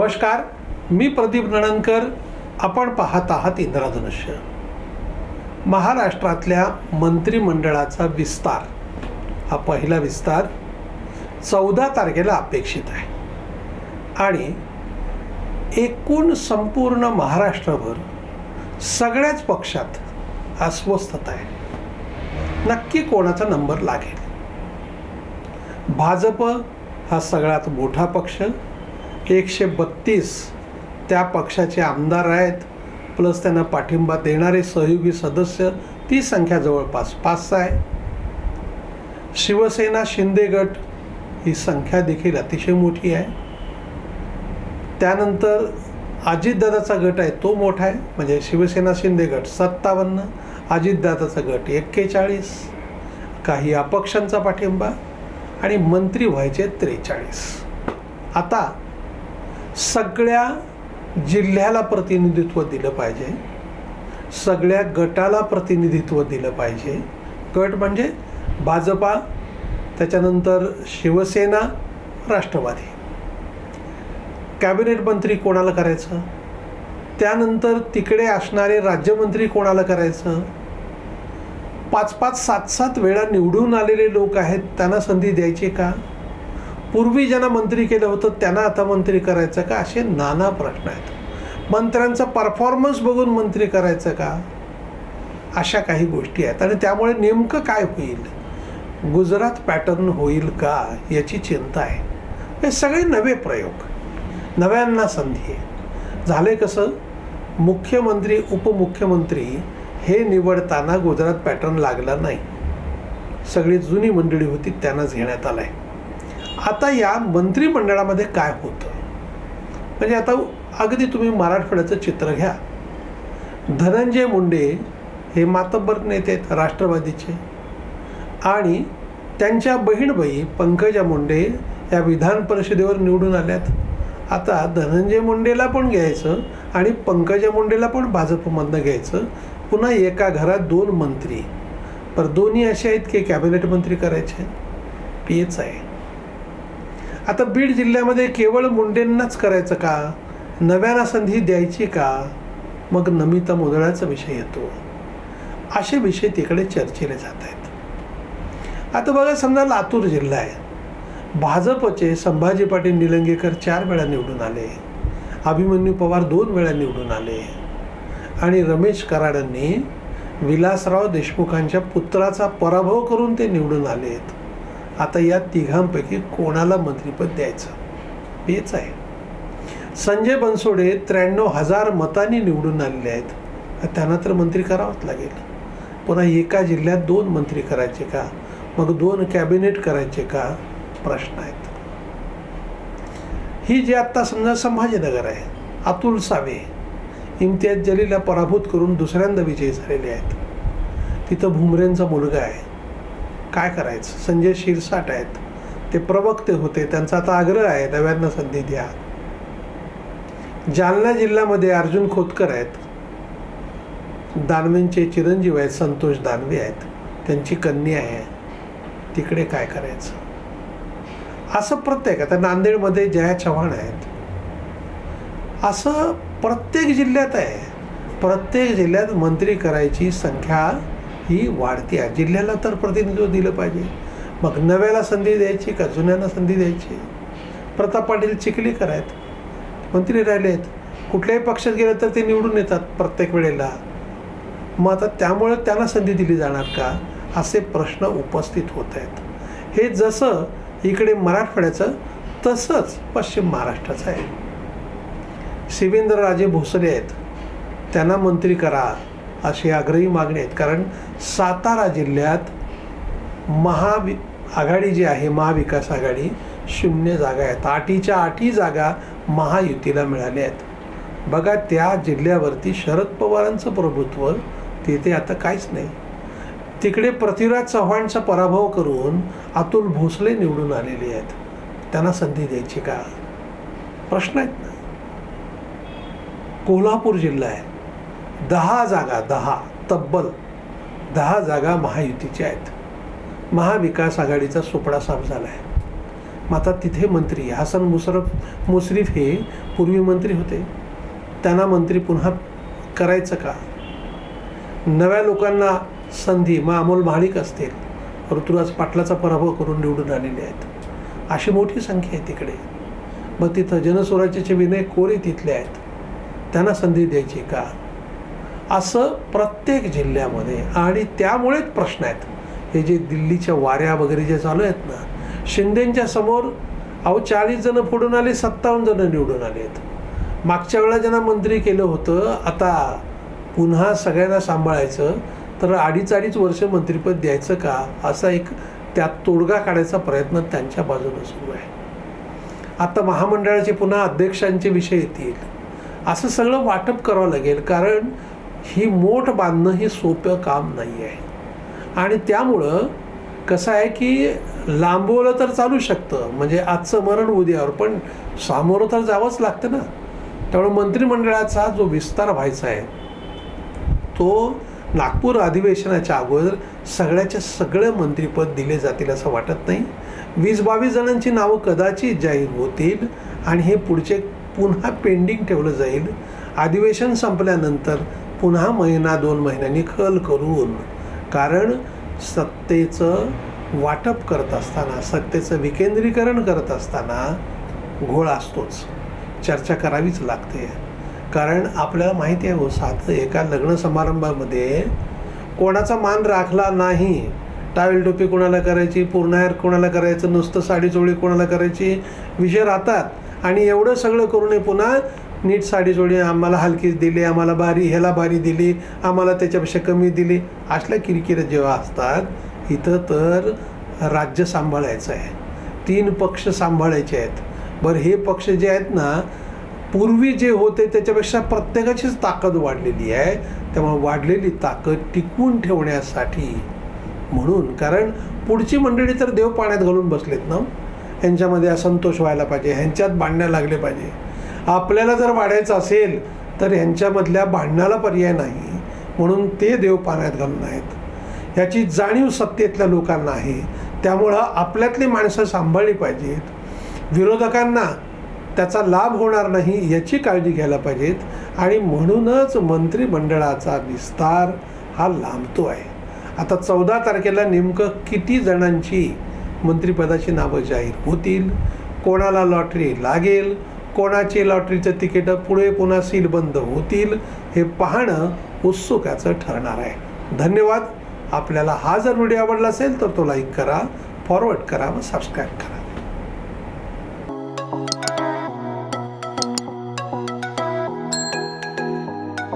नमस्कार मी प्रदीप नणनकर आपण पाहत आहात इंद्रधनुष्य. महाराष्ट्रातल्या मंत्रिमंडळाचा विस्तार. हा पहिला विस्तार चौदा तारखेला अपेक्षित आहे. आणि एकूण संपूर्ण महाराष्ट्रभर सगळ्याच पक्षात अस्वस्थता आहे. नक्की कोणाचा नंबर लागेल? भाजप हा सगळ्यात मोठा पक्ष. एकशे बत्तीस त्या पक्षाचे आमदार आहेत. प्लस त्यांना पाठिंबा देणारे सहयोगी सदस्य ती संख्या जवळपास पाच सहा आहे. शिवसेना शिंदे गट ही संख्या देखील अतिशय मोठी आहे. त्यानंतर अजितदादाचा गट आहे तो मोठा आहे. म्हणजे शिवसेना शिंदे गट सत्तावन्न अजितदादाचा गट एक्केचाळीस काही अपक्षांचा पाठिंबा आणि मंत्री व्हायचे त्रेचाळीस. आता सगळ्या जिल्ह्याला प्रतिनिधित्व दिलं पाहिजे. सगळ्या गटाला प्रतिनिधित्व दिलं पाहिजे. गट म्हणजे भाजपा त्याच्यानंतर शिवसेना राष्ट्रवादी. कॅबिनेट मंत्री कोणाला करायचं? त्यानंतर तिकडे असणारे राज्यमंत्री कोणाला करायचं? पाच पाच सात सात वेळा निवडून आलेले लोक आहेत त्यांना संधी द्यायची का? पूर्वी ज्यांना मंत्री केलं होतं त्यांना आता मंत्री करायचं का? असे नाना प्रश्न आहेत. मंत्र्यांचा परफॉर्मन्स बघून मंत्री करायचं का? अशा काही गोष्टी आहेत. आणि त्यामुळे नेमकं काय होईल? गुजरात पॅटर्न होईल का? याची चिंता आहे. हे सगळे नवे प्रयोग नव्यांना संधी आहे. झाले कसं? मुख्यमंत्री उपमुख्यमंत्री हे निवडताना गुजरात पॅटर्न लागला नाही. सगळी जुनी मंडळी होती त्यांनाच घेण्यात आलं आहे आता या मंत्रिमंडळामध्ये काय होतं? म्हणजे आता अगदी तुम्ही मराठवाड्याचं चित्र घ्या. धनंजय मुंडे हे मातब्बर नेते आहेत राष्ट्रवादीचे. आणि त्यांच्या बहीणबाई पंकजा मुंडे या विधान परिषदेवर निवडून आल्यात. आता धनंजय मुंडेला पण घ्यायचं आणि पंकजा मुंडेला पण भाजपमधनं घ्यायचं. पुन्हा एका घरात दोन मंत्री. पर दोन्ही असे आहेत की कॅबिनेट मंत्री करायचे? तेच आहे. आता बीड जिल्ह्यामध्ये केवळ मुंडेंनाच करायचं का? नव्याला संधी द्यायची का? मग नमिता मोदळाचा विषय येतो. असे विषय तिकडे चर्चेले जात आहेत. आता बघा समजा लातूर जिल्हा आहे. भाजपचे संभाजी पाटील निलंगेकर चार वेळा निवडून आले. अभिमन्यू पवार दोन वेळा निवडून आले. आणि रमेश कराडांनी विलासराव देशमुखांच्या पुत्राचा पराभव करून ते निवडून आलेत. आता या तिघांपैकी कोणाला मंत्रिपद द्यायचं? हेच आहे. संजय बनसोडे त्र्याण्णव हजार मतांनी निवडून आलेले आहेत. त्यांना तर मंत्री करावंच लागेल. पुन्हा एका जिल्ह्यात दोन मंत्री करायचे का? मग दोन कॅबिनेट करायचे का? प्रश्न आहेत. ही जी आत्ता समजा संभाजीनगर आहे अतुल सावे इम्तियाज जलीला पराभूत करून दुसऱ्यांदा विजयी झालेले आहेत. तिथं भुमरेंचा मुलगा आहे. काय करायचं? संजय शिरसाट आहेत. ते प्रवक्ते होते. त्यांचा आता आग्रह आहे नव्यांना संधी द्या. जालना जिल्ह्यामध्ये अर्जुन खोतकर आहेत. दानवेंचे चिरंजीव आहेत. संतोष दानवे आहेत. त्यांची कन्या आहे. तिकडे काय करायचं? असं प्रत्येक आता नांदेडमध्ये जया चव्हाण आहेत. असं प्रत्येक जिल्ह्यात आहे. प्रत्येक जिल्ह्यात मंत्री करायची संख्या ही वाढती आहे. जिल्ह्याला तर प्रतिनिधित्व दिलं पाहिजे. मग नव्याला संधी द्यायची का जुन्यांना संधी द्यायची? प्रताप पाटील चिखलीकर आहेत. मंत्री राहिले आहेत. कुठल्याही पक्षात गेलं तर ते निवडून येतात प्रत्येक वेळेला. मग आता त्यामुळे त्यांना संधी दिली जाणार का? असे प्रश्न उपस्थित होत आहेत. हे जसं इकडे मराठवाड्याचं तसंच पश्चिम महाराष्ट्राचं आहे. शिवेंद्रराजे भोसले आहेत. त्यांना मंत्री करा. अशी आग्रही मागणी आहेत. कारण सातारा जिल्ह्यात महावि आघाडी जी आहे महाविकास आघाडी शून्य जागा आहेत. आठीच्या आठी जागा महायुतीला मिळाल्या आहेत. बघा त्या जिल्ह्यावरती शरद पवारांचं प्रभुत्व तिथे आता काहीच नाही. तिकडे पृथ्वीराज चव्हाणचा पराभव करून अतुल भोसले निवडून आलेले आहेत. त्यांना संधी द्यायची का? प्रश्न आहेत ना. कोल्हापूर जिल्हा आहे. दहा जागा दहा तब्बल दहा जागा महायुतीच्या आहेत. महाविकास आघाडीचा सुपडा साफ झाला आहे मग आता तिथे मंत्री हसन मुसरफ मुश्रीफ हे पूर्वी मंत्री होते. त्यांना मंत्री पुन्हा करायचं का? नव्या लोकांना संधी मग अमोल महाडिक असतील. ऋतुराज पाटलाचा पराभव करून निवडून आलेले आहेत. अशी मोठी संख्या आहे तिकडे. मग तिथं जनस्वराज्याचे विनय कोरे तिथले आहेत. त्यांना संधी द्यायची का? असं प्रत्येक जिल्ह्यामध्ये आणि त्यामुळेच प्रश्न आहेत. हे जे दिल्लीच्या वाऱ्या वगैरे जे चालू आहेत ना शिंदेंच्या समोर अहो चाळीस जणं फोडून आले सत्तावन्न जणं निवडून आले आहेत. मागच्या वेळा ज्यांना मंत्री केलं होतं आता पुन्हा सगळ्यांना सांभाळायचं तर अडीच अडीच वर्ष मंत्रिपद द्यायचं का असा एक त्यात तोडगा काढायचा प्रयत्न त्यांच्या बाजूनं सुरू आहे. आता महामंडळाचे पुन्हा अध्यक्षांचे विषय येतील. असं सगळं वाटप करावं लागेल कारण ही मोठ बांधणं हे सोपं काम नाही आहे आणि त्यामुळं कसं आहे की लांबवलं तर चालू शकतं. म्हणजे आजचं मरण उद्यावर पण सामोरं तर जावंच लागतं ना. त्यामुळे मंत्रिमंडळाचा जो विस्तार व्हायचा आहे तो नागपूर अधिवेशनाच्या अगोदर सगळ्याचे सगळे मंत्रिपद दिले जातील असं वाटत नाही. वीस बावीस जणांची नावं कदाचित जाहीर होतील आणि हे पुढचे पुन्हा पेंडिंग ठेवलं जाईल. अधिवेशन संपल्यानंतर पुन्हा महिना दोन महिन्यांनी खल करून कारण सत्तेचं वाटप करत असताना सत्तेचं विकेंद्रीकरण करत असताना घोळ असतोच. चर्चा करावीच लागते. कारण आपल्याला माहिती आहे हो साधं एका लग्न समारंभामध्ये कोणाचा मान राखला नाही. टावेल टोपी कोणाला करायची पूर्णाहार कोणाला करायचं नुसतं साडी चोळी कोणाला करायची विषय राहतात. आणि एवढं सगळं करूनही पुन्हा नीट साडी जोडी आम्हाला हलकीच दिली आम्हाला भारी ह्याला बारी दिली आम्हाला त्याच्यापेक्षा कमी दिली. असल्या किरकिर जेव्हा असतात इथं तर राज्य सांभाळायचं आहे. तीन पक्ष सांभाळायचे आहेत. बरं हे पक्ष जे आहेत ना पूर्वी जे होते त्याच्यापेक्षा प्रत्येकाचीच ताकद वाढलेली आहे. त्यामुळे वाढलेली ताकद टिकवून ठेवण्यासाठी म्हणून कारण पुढची मंडळी तर देव पाण्यात घालून बसलेत ना? ह्यांच्यामध्ये असंतोष व्हायला पाहिजे ह्यांच्यात भांडण्या लागले पाहिजे. आपल्याला जर वाढायचं असेल तर ह्यांच्यामधल्या भांडणाला पर्याय नाही. म्हणून ते देव पाण्यात घालून आहेत. ह्याची जाणीव सत्तेतल्या लोकांना आहे. त्यामुळं आपल्यातली माणसं सांभाळली पाहिजेत. विरोधकांना त्याचा लाभ होणार नाही याची काळजी घ्यायला पाहिजेत. आणि म्हणूनच मंत्रिमंडळाचा विस्तार हा लांबतो आहे. आता चौदा तारखेला नेमकं किती जणांची मंत्रिपदाची नावं जाहीर होतील? कोणाला लॉटरी लागेल? कोणाची लॉटरीचं तिकीटं पुढे पुन्हा सीलबंद होतील हे पाहणं उत्सुकाचं ठरणार आहे. धन्यवाद. आपल्याला हा जर व्हिडिओ आवडला असेल तर तो लाईक करा फॉरवर्ड करा व सबस्क्राईब करा.